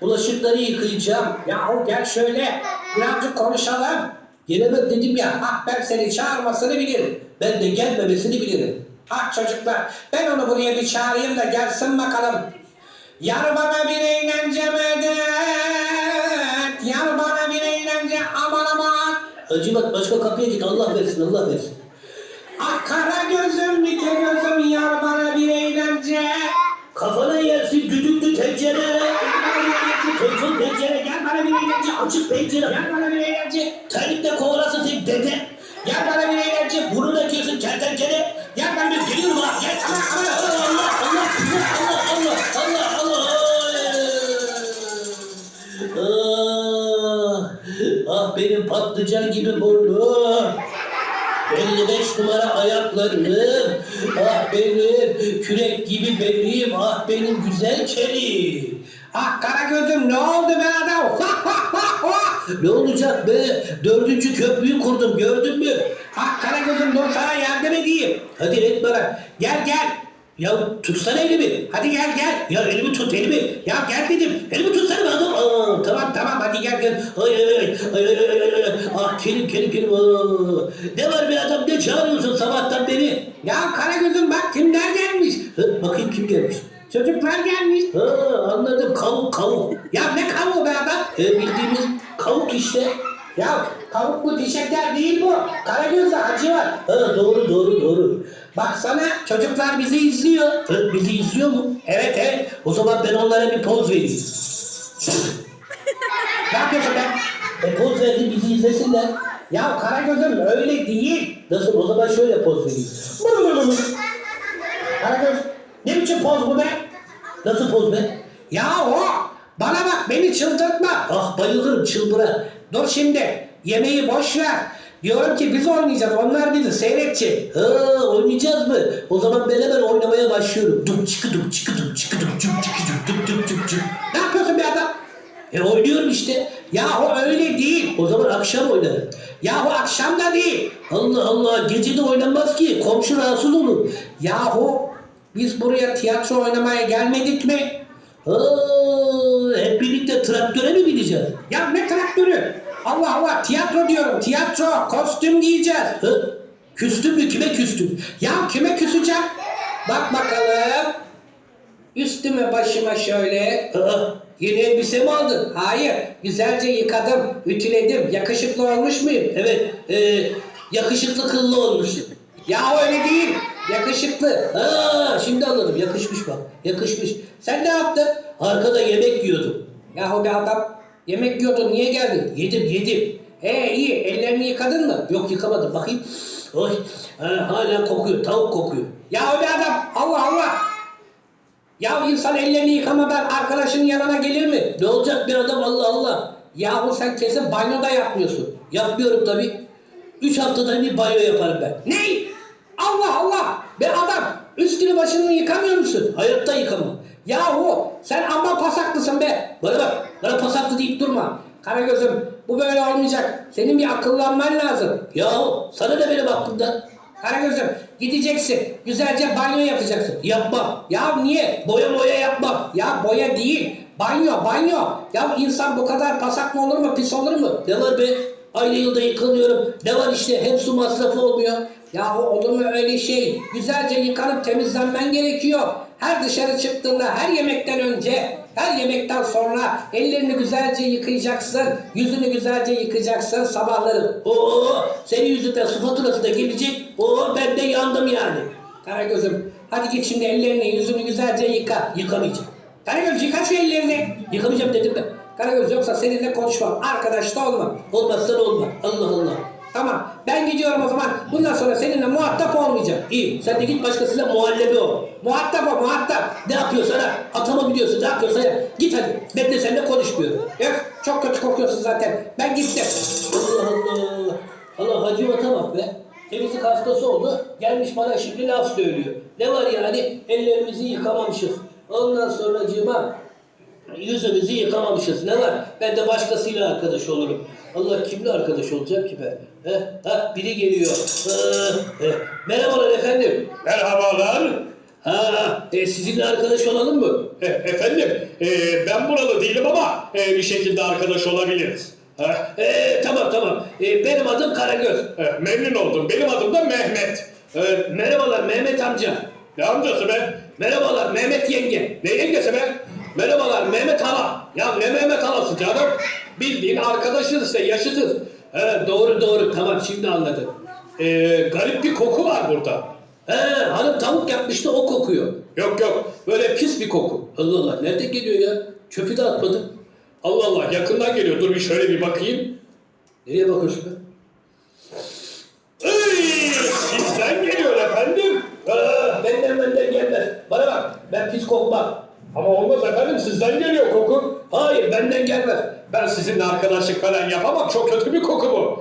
Bulaşıkları yıkayacağım. Yahu gel şöyle. Birazcık konuşalım. Gelemem dedim ya. Ah ben seni çağırmasını bilirim. Ben de gelmemesini bilirim. Ah çocuklar ben onu buraya bir çağırayım da gelsin bakalım. Yar bana bir eğlence medet. Yar bana bir eğlence aman aman. Acımat başka kapıya git Allah versin Allah versin. Ah kara gözüm nike gözüm yar bana bir eğlence. Kafana yersin düdüklü tencere. Telefon pencere gel bana bir eğlence açık pencere. Gel bana bir eğlence. Terlikle kovalasın seni dede. Gel bana bir eğlence burun akıyorsun kertenkele. Gel ben bir geliyorum ha. Gel Allah Allah Allah Allah Allah Allah Allah Allah. Ah, ah benim patlıcan gibi burnum. 55 numara ayaklarım, ah benim kürek gibi benim, ah benim güzel kelim. Ah Karagöz'üm ne oldu be adam? ne olacak be? Dördüncü köprüyü kurdum gördün mü? Ah Karagöz'üm dur sana yardım edeyim. Hadi et bana. Gel gel. Ya tutsana elimi. Hadi gel gel. Ya elimi tut elimi. Ya gel dedim. Elimi tutsana be adam. Aa, tamam tamam hadi gel gel. Ay ay ay ay ay ay ay ay. Ah kelim kelim kelim. Ne var be adam ne çağırıyorsun sabahtan beri? Ya Karagöz'üm bak kimler gelmiş. Hı, bakayım kim gelmiş. Çocuklar gelmiş. Ha, anladım kavuk kavuk. Ya ne kavuğu be adam? E, bildiğimiz kavuk işte. Ya tavuk bu dişekler değil bu. Karagöz'de acı var. Ha, doğru doğru doğru. Baksana çocuklar bizi izliyor. Ha, bizi izliyor mu? Evet evet. O zaman ben onlara bir poz vereyim. ne yapıyorsun be? E poz verdim bizi izlesinler. Ya Karagöz'üm öyle değil. Nasıl o zaman şöyle poz vereyim. Karagöz ne biçim poz bu be? Nasıl poz be? Ya o bana bak beni çıldırtma. Ah bayılırım çılbıra. Dur şimdi yemeği boş ver. Diyorum ki biz oynayacağız onlar bizi seyredecek. Ha oynayacağız mı? O zaman ben hemen oynamaya başlıyorum. Dum çıkı dum çıkı dum çıkı dum çıkı dum dum dum dum dum. Ne yapıyorsun be adam? E oynuyorum işte. Yahu öyle değil. O zaman akşam oynarım. Yahu akşam da değil. Allah Allah gece de oynanmaz ki. Komşu rahatsız olur. Yahu biz buraya tiyatro oynamaya gelmedik mi? Aa, hep birlikte traktöre mi bineceğiz? Ya ne traktörü? Allah Allah tiyatro diyorum tiyatro kostüm giyeceğiz. Hı? Küstüm mü kime küstüm? Ya kime küseceğim? Bak bakalım. Üstüme başıma şöyle. Aa, yeni elbise mi aldın? Hayır. Güzelce yıkadım, ütüledim. Yakışıklı olmuş muyum? Evet. E, yakışıklı kıllı olmuşsun. Ya öyle değil. Yakışıklı. Ha, şimdi anladım. Yakışmış bak. Yakışmış. Sen ne yaptın? Arkada yemek yiyordum. Yahu be adam. Yemek yiyordun. Niye geldin? Yedim yedim. Ee iyi. Ellerini yıkadın mı? Yok yıkamadım. Bakayım. Oy. Ha, hala kokuyor. Tavuk kokuyor. Ya be adam. Allah Allah. Ya insan ellerini yıkamadan arkadaşının yanına gelir mi? Ne olacak bir adam Allah Allah. Yahu sen kesin banyoda yapmıyorsun. Yapmıyorum tabii. Üç haftada bir banyo yaparım ben. Ne? Allah Allah! Be adam! Üstünü başını yıkamıyor musun? Hayatta yıkamam. Yahu sen amma pasaklısın be. Bana bak, bana pasaklı deyip durma. Karagöz'üm bu böyle olmayacak. Senin bir akıllanman lazım. Yahu sana ne benim aklımda? Karagöz'üm gideceksin. Güzelce banyo yapacaksın. Yapmam. Ya niye? Boya boya yapmam. Ya boya değil. Banyo banyo. Ya insan bu kadar pasaklı olur mu? Pis olur mu? Ne var be? Aynı yılda yıkanıyorum. Ne var işte hem su masrafı olmuyor. Yahu olur mu öyle şey? Güzelce yıkanıp temizlenmen gerekiyor. Her dışarı çıktığında, her yemekten önce, her yemekten sonra ellerini güzelce yıkayacaksın. Yüzünü güzelce yıkayacaksın sabahları. Oo, senin yüzünden su faturası da gelecek. Oo, ben de yandım yani. Karagöz'üm hadi git şimdi ellerini, yüzünü güzelce yıka. Yıkamayacağım. Karagöz yıka şu ellerini. Yıkamayacağım dedim ben. Karagöz yoksa seninle konuşmam. Arkadaş da olmam. Olmazsa olma. Allah Allah. Tamam. Ben gidiyorum o zaman. Bundan sonra seninle muhatap olmayacağım. İyi. Sen de git başkasıyla muhallebi ol. Muhatap ol muhatap. Ne yapıyorsan ha. Atama biliyorsun. Ne yapıyorsan ya. Git hadi. Ben de seninle konuşmuyorum. Yok. Çok kötü kokuyorsun zaten. Ben gittim. Allah Allah. Allah hacıvata bak be. Temizlik hastası oldu. Gelmiş bana şimdi laf söylüyor. Ne var yani? Ellerimizi yıkamamışız. Ondan sonra cıma Yüzümüzü yıkamamışız. Ne var? Ben de başkasıyla arkadaş olurum. Allah kimle arkadaş olacak ki ben? Heh, ha, biri geliyor. Ee, eh. Merhabalar efendim. Merhabalar. Ha, e, sizinle arkadaş olalım mı? E, efendim, e, ben buralı değilim ama e, bir şekilde arkadaş olabiliriz. Ha, E, tamam tamam. E, benim adım Karagöz. e, memnun oldum. Benim adım da Mehmet. E, merhabalar Mehmet amca. Ne amcası be? Merhabalar Mehmet yenge. Ne yengesi be? Merhabalar Mehmet hala. Ya ne Mehmet halası canım? Bildiğin arkadaşız işte, yaşıtız. He, doğru doğru tamam şimdi anladım. E, garip bir koku var burada. He, hanım tavuk yapmıştı o kokuyor. Yok yok, böyle pis bir koku. Allah Allah nereden geliyor ya? Çöpü de atmadım. Allah Allah, yakından geliyor. Dur bir şöyle bir bakayım. Nereye bakıyorsun be? Iy, sizden geliyor efendim. Aa, benden benden gelmez. Bana bak ben pis kokmam. Ama olmaz efendim, sizden geliyor koku. Hayır benden gelmez. Ben sizinle arkadaşlık falan yapamam. Çok kötü bir koku bu.